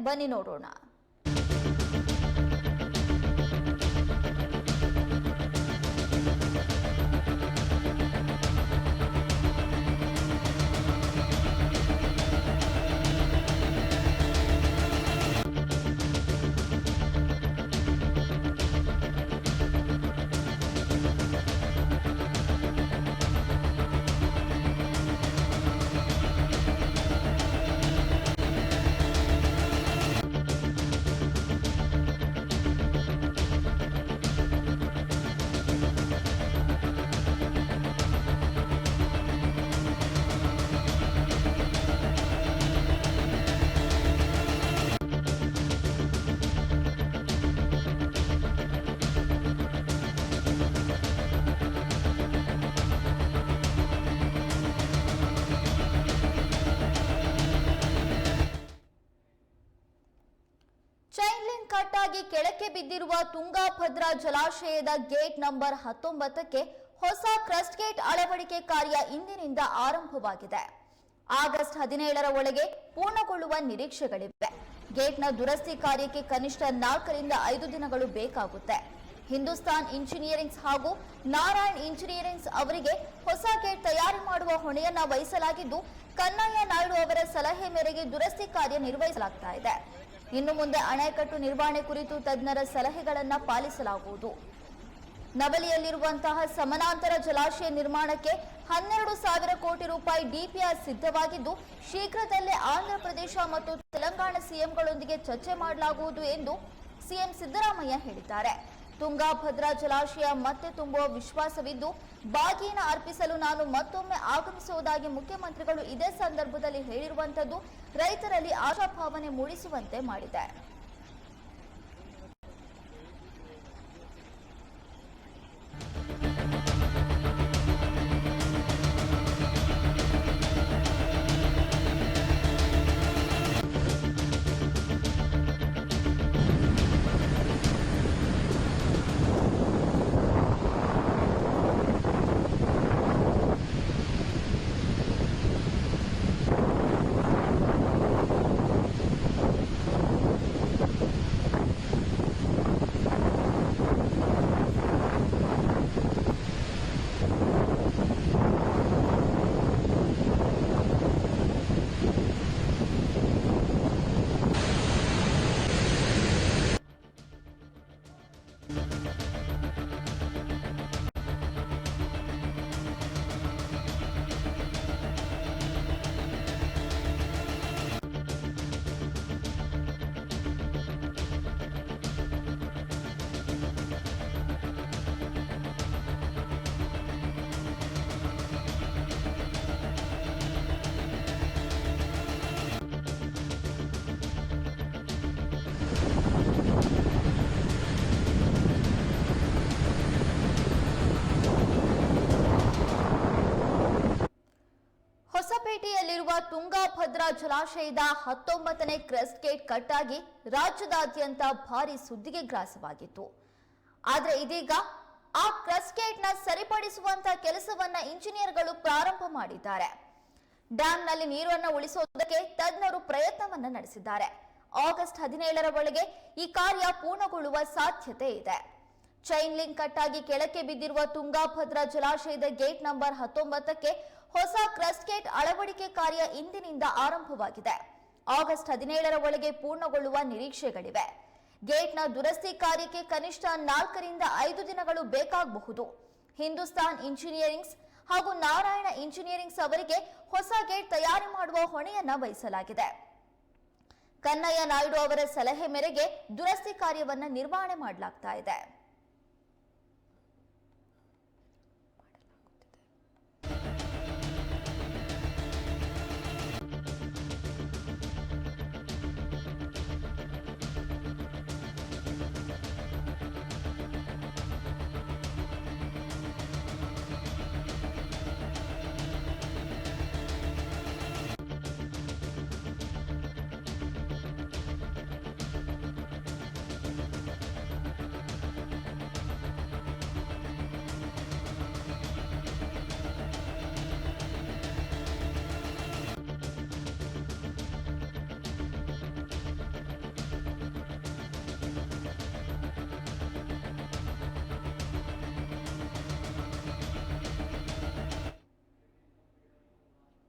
ಬನ್ನಿ ನೋಡೋಣ. ಆಗಿ ಕೆಳಕ್ಕೆ ಬಿದ್ದಿರುವ ತುಂಗಾಭದ್ರಾ ಜಲಾಶಯದ ಗೇಟ್ ನಂಬರ್ ಹತ್ತೊಂಬತ್ತಕ್ಕೆ ಹೊಸ ಕ್ರಸ್ಟ್ ಗೇಟ್ ಅಳವಡಿಕೆ ಕಾರ್ಯ ಇಂದಿನಿಂದ ಆರಂಭವಾಗಿದೆ. ಆಗಸ್ಟ್ ಹದಿನೇಳರ ಒಳಗೆ ಪೂರ್ಣಗೊಳ್ಳುವ ನಿರೀಕ್ಷೆಗಳಿವೆ. ಗೇಟ್ನ ದುರಸ್ತಿ ಕಾರ್ಯಕ್ಕೆ ಕನಿಷ್ಠ ನಾಲ್ಕರಿಂದ ಐದು ದಿನಗಳು ಬೇಕಾಗುತ್ತೆ. ಹಿಂದೂಸ್ತಾನ್ ಇಂಜಿನಿಯರಿಂಗ್ಸ್ ಹಾಗೂ ನಾರಾಯಣ್ ಇಂಜಿನಿಯರಿಂಗ್ಸ್ ಅವರಿಗೆ ಹೊಸ ಗೇಟ್ ತಯಾರಿ ಮಾಡುವ ಹೊಣೆಯನ್ನ ವಹಿಸಲಾಗಿದ್ದು, ಕನ್ನಯ್ಯ ನಾಯ್ಡು ಅವರ ಸಲಹೆ ಮೇರೆಗೆ ದುರಸ್ತಿ ಕಾರ್ಯ ನಿರ್ವಹಿಸಲಾಗ್ತಾ ಇದೆ. ಇನ್ನು ಮುಂದೆ ಅಣೆಕಟ್ಟು ನಿರ್ವಹಣೆ ಕುರಿತು ತಜ್ಞರ ಸಲಹೆಗಳನ್ನು ಪಾಲಿಸಲಾಗುವುದು. ನವಲಿಯಲ್ಲಿರುವಂತಹ ಸಮಾನಾಂತರ ಜಲಾಶಯ ನಿರ್ಮಾಣಕ್ಕೆ ಹನ್ನೆರಡು ಸಾವಿರ ಕೋಟಿ ರೂಪಾಯಿ ಡಿಪಿಆರ್ ಸಿದ್ಧವಾಗಿದ್ದು, ಶೀಘ್ರದಲ್ಲೇ ಆಂಧ್ರಪ್ರದೇಶ ಮತ್ತು ತೆಲಂಗಾಣ ಸಿಎಂಗಳೊಂದಿಗೆ ಚರ್ಚೆ ಮಾಡಲಾಗುವುದು ಎಂದು ಸಿಎಂ ಸಿದ್ದರಾಮಯ್ಯ ಹೇಳಿದ್ದಾರೆ. ತುಂಗಾಭದ್ರಾ ಜಲಾಶಯ ಮತ್ತೆ ತುಂಬುವ ವಿಶ್ವಾಸವಿದ್ದು ಬಾಗಿನ ಅರ್ಪಿಸಲು ನಾನು ಮತ್ತೊಮ್ಮೆ ಆಗಮಿಸುವುದಾಗಿ ಮುಖ್ಯಮಂತ್ರಿಗಳು ಇದೇ ಸಂದರ್ಭದಲ್ಲಿ ಹೇಳಿರುವಂತದ್ದು ರೈತರಲ್ಲಿ ಆಶಾಭಾವನೆ ಮೂಡಿಸುವಂತೆ ಮಾಡಿದೆ ಹೊಸಪೇಟೆಯಲ್ಲಿರುವ ತುಂಗಾಭದ್ರಾ ಜಲಾಶಯದ ಹತ್ತೊಂಬತ್ತನೇ ಕ್ರೆಸ್ಟ್ ಗೇಟ್ ಕಟ್ಟಾಗಿ ರಾಜ್ಯದಾದ್ಯಂತ ಭಾರಿ ಸುದ್ದಿಗೆ ಗ್ರಾಸವಾಗಿತ್ತು. ಆದರೆ ಇದೀಗ ಆ ಕ್ರೆಸ್ಟ್ ಗೇಟ್ನ ಸರಿಪಡಿಸುವಂತ ಕೆಲಸವನ್ನ ಇಂಜಿನಿಯರ್ಗಳು ಪ್ರಾರಂಭ ಮಾಡಿದ್ದಾರೆ. ಡ್ಯಾಂನಲ್ಲಿ ನೀರನ್ನು ಉಳಿಸುವುದಕ್ಕೆ ತಜ್ಞರು ಪ್ರಯತ್ನವನ್ನ ನಡೆಸಿದ್ದಾರೆ. ಆಗಸ್ಟ್ ಹದಿನೇಳರ ಒಳಗೆ ಈ ಕಾರ್ಯ ಪೂರ್ಣಗೊಳ್ಳುವ ಸಾಧ್ಯತೆ ಇದೆ. ಚೈನ್ ಲಿಂಕ್ ಕಟ್ಟಾಗಿ ಕೆಳಕ್ಕೆ ಬಿದ್ದಿರುವ ತುಂಗಾಭದ್ರಾ ಜಲಾಶಯದ ಗೇಟ್ ನಂಬರ್ ಹತ್ತೊಂಬತ್ತಕ್ಕೆ ಹೊಸ ಕ್ರಸ್ಟ್ ಗೇಟ್ ಅಳವಡಿಕೆ ಕಾರ್ಯ ಇಂದಿನಿಂದ ಆರಂಭವಾಗಿದೆ. ಆಗಸ್ಟ್ ಹದಿನೇಳರ ಒಳಗೆ ಪೂರ್ಣಗೊಳ್ಳುವ ನಿರೀಕ್ಷೆಗಳಿವೆ. ಗೇಟ್ನ ದುರಸ್ತಿ ಕಾರ್ಯಕ್ಕೆ ಕನಿಷ್ಠ ನಾಲ್ಕರಿಂದ ಐದು ದಿನಗಳು ಬೇಕಾಗಬಹುದು. ಹಿಂದೂಸ್ತಾನ್ ಇಂಜಿನಿಯರಿಂಗ್ಸ್ ಹಾಗೂ ನಾರಾಯಣ ಇಂಜಿನಿಯರಿಂಗ್ಸ್ ಅವರಿಗೆ ಹೊಸ ಗೇಟ್ ತಯಾರಿ ಮಾಡುವ ಹೊಣೆಯನ್ನ ವಹಿಸಲಾಗಿದೆ. ಕನ್ನಯ್ಯ ನಾಯ್ಡು ಅವರ ಸಲಹೆ ಮೇರೆಗೆ ದುರಸ್ತಿ ಕಾರ್ಯವನ್ನು ನಿರ್ವಹಣೆ ಮಾಡಲಾಗ್ತಾ ಇದೆ.